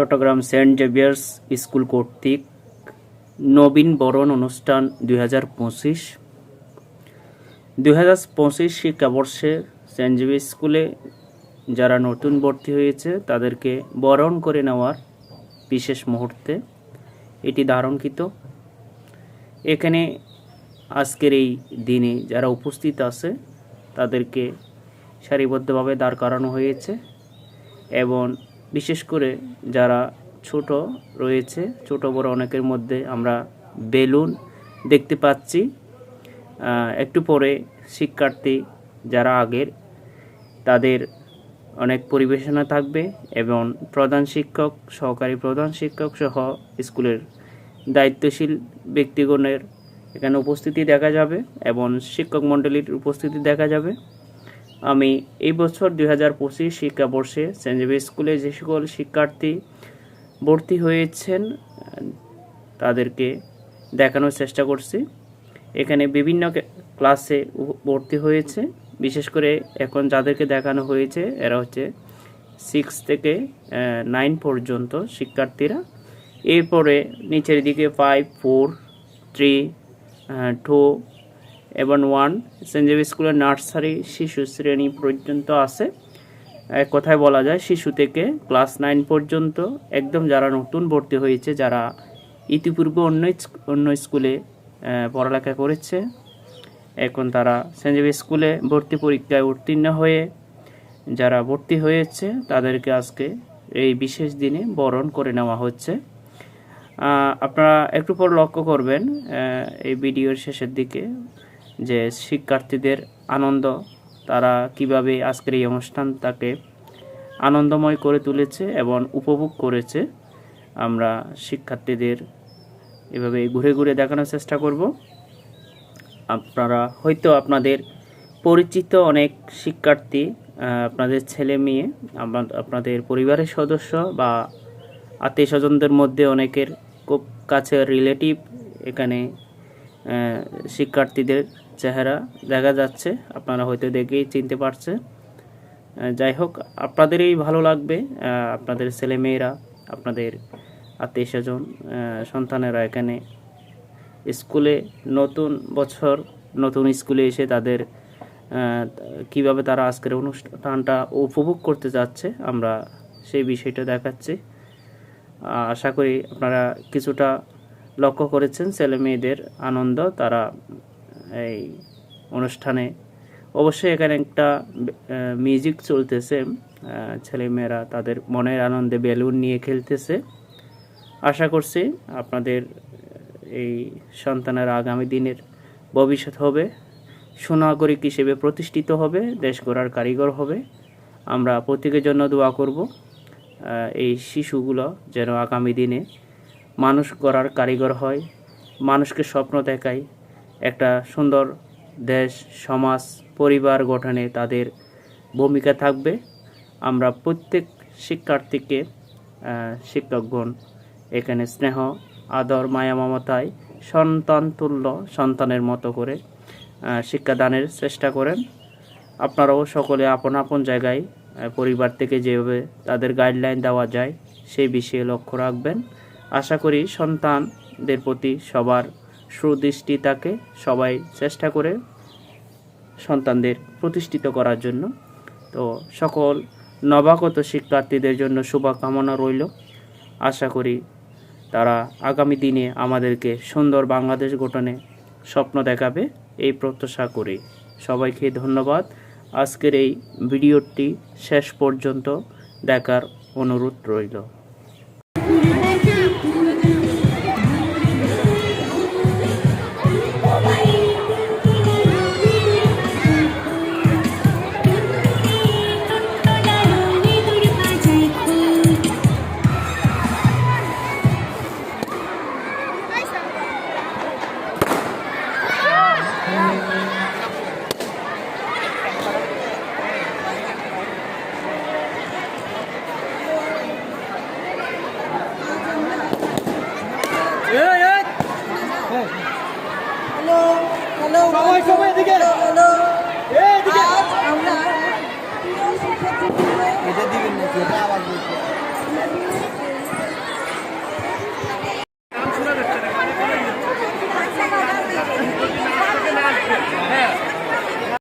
Chittagong Saint Xavier's school কর্তৃক নবীন বরণ অনুষ্ঠান দুই হাজার পঁচিশ। দুই হাজার পঁচিশ শিক্ষাবর্ষে সেন্ট জেভিয়ার্স স্কুলে যারা নতুন ভর্তি হয়েছে, তাদেরকে বরণ করে নেওয়ার বিশেষ মুহূর্তে এটি ধারণকৃত। এখানে আজকের এই দিনে যারা উপস্থিত আছে, তাদেরকে সারিবদ্ধভাবে দাঁড় করানো হয়েছে এবং বিশেষ করে যারা ছোট রয়েছে, ছোট বড় অনেকের মধ্যে আমরা বেলুন দেখতে পাচ্ছি। একটু পরে শিক্ষার্থী যারা আগের, তাদের অনেক পরিবেশনা থাকবে এবং প্রধান শিক্ষক, সহকারী প্রধান শিক্ষক সহ স্কুলের দায়িত্বশীল ব্যক্তিগণের এখানে উপস্থিতি দেখা যাবে এবং শিক্ষক মণ্ডলীর উপস্থিতি দেখা যাবে। আমি এই বছর দুই হাজার পঁচিশ শিক্ষাবর্ষে সেন্ট স্কুলে যে সকল শিক্ষার্থী ভর্তি হয়েছেন, তাদেরকে দেখানোর চেষ্টা করছি। এখানে বিভিন্ন ক্লাসে ভর্তি হয়েছে। বিশেষ করে এখন যাদেরকে দেখানো হয়েছে, এরা হচ্ছে সিক্স থেকে নাইন পর্যন্ত শিক্ষার্থীরা। এরপরে নিচের দিকে ফাইভ ফোর থ্রি টু এবং ওয়ান সেন্ট জেভিয়ার স্কুলের নার্সারি শিশু শ্রেণি পর্যন্ত আছে। এক কথায় বলা যায়, শিশু থেকে ক্লাস নাইন পর্যন্ত একদম যারা নতুন ভর্তি হয়েছে, যারা ইতিপূর্বে অন্য অন্য স্কুলে পড়ালেখা করেছে, এখন তারা সেন্ট জেভিয়ার স্কুলে ভর্তি পরীক্ষায় উত্তীর্ণ হয়ে যারা ভর্তি হয়েছে, তাদেরকে আজকে এই বিশেষ দিনে বরণ করে নেওয়া হচ্ছে। আপনারা একটু পর লক্ষ্য করবেন এই ভিডিওর শেষের দিকে। যে শিক্ষার্থীদের আনন্দ, তারা কীভাবে আজকের এই অনুষ্ঠান তাকে আনন্দময় করে তুলেছে এবং উপভোগ করেছে, আমরা শিক্ষার্থীদের এভাবে ঘুরে ঘুরে দেখানোর চেষ্টা করব। আপনারা হয়তো আপনাদের পরিচিত অনেক শিক্ষার্থী আপনাদের ছেলে মেয়ে আপনাদের পরিবারের সদস্য বা আত্মীয় স্বজনদের মধ্যে অনেকের খুব কাছের রিলেটিভ, এখানে শিক্ষার্থীদের চেহারা দেখা যাচ্ছে, আপনারা হয়তো দেখেই চিনতে পারছে যাই হোক, আপনাদেরই ভালো লাগবে আপনাদের ছেলেমেয়েরা, আপনাদের আত্মীয় স্বজন সন্তানেরা এখানে স্কুলে নতুন বছর, নতুন স্কুলে এসে তাদের কীভাবে তারা আজকের অনুষ্ঠানটা উপভোগ করতে যাচ্ছে, আমরা সেই বিষয়টা দেখাচ্ছি। আশা করি আপনারা কিছুটা লক্ষ্য করেছেন ছেলে মেয়েদের আনন্দ, তারা এই অনুষ্ঠানে। অবশ্যই এখানে একটা মিউজিক চলতেছে। ছেলে মেয়েরা তাদের মনের আনন্দে বেলুন নিয়ে খেলতেছে। আশা করছি আপনাদের এই সন্তানের আগামী দিনের ভবিষ্যৎ হবে। সুনাগরিক হিসেবে প্রতিষ্ঠিত হবে, দেশ গড়ার কারিগর হবে। আমরা প্রত্যেকের জন্য দোয়া করব এই শিশুগুলো যেন আগামী দিনে মানুষ গড়ার কারিগর হয়, মানুষকে স্বপ্ন দেখায় একটা সুন্দর দেশ, সমাজ, পরিবার গঠনে তাদের ভূমিকা থাকবে। আমরা প্রত্যেক শিক্ষার্থীকে শিক্ষকগণ, এখানে স্নেহ, আদর, মায়া, মমতায় সন্তান তুল্য সন্তানের মতো করে শিক্ষাদানের চেষ্টা করেন। আপনারাও সকলে আপন আপন জায়গায় পরিবার থেকে যেভাবে তাদের গাইডলাইন দেওয়া যায়, সেই বিষয়ে লক্ষ্য রাখবেন। আশা করি সন্তানদের প্রতি সবার সুদৃষ্টি তাকে সবাই চেষ্টা করে সন্তানদের প্রতিষ্ঠিত করার জন্য। তো সকল নবাগত শিক্ষার্থীদের জন্য শুভকামনা রইল। আশা করি তারা আগামী দিনে আমাদেরকে সুন্দর বাংলাদেশ গঠনে স্বপ্ন দেখাবে, এই প্রত্যাশা করি। সবাইকে ধন্যবাদ। আজকের এই ভিডিওটি শেষ পর্যন্ত দেখার অনুরোধ রইল। সবাই সবাই এদিকে। হ্যালো এইদিকে। আমরা এটা দিবেন নাকি এটা আবার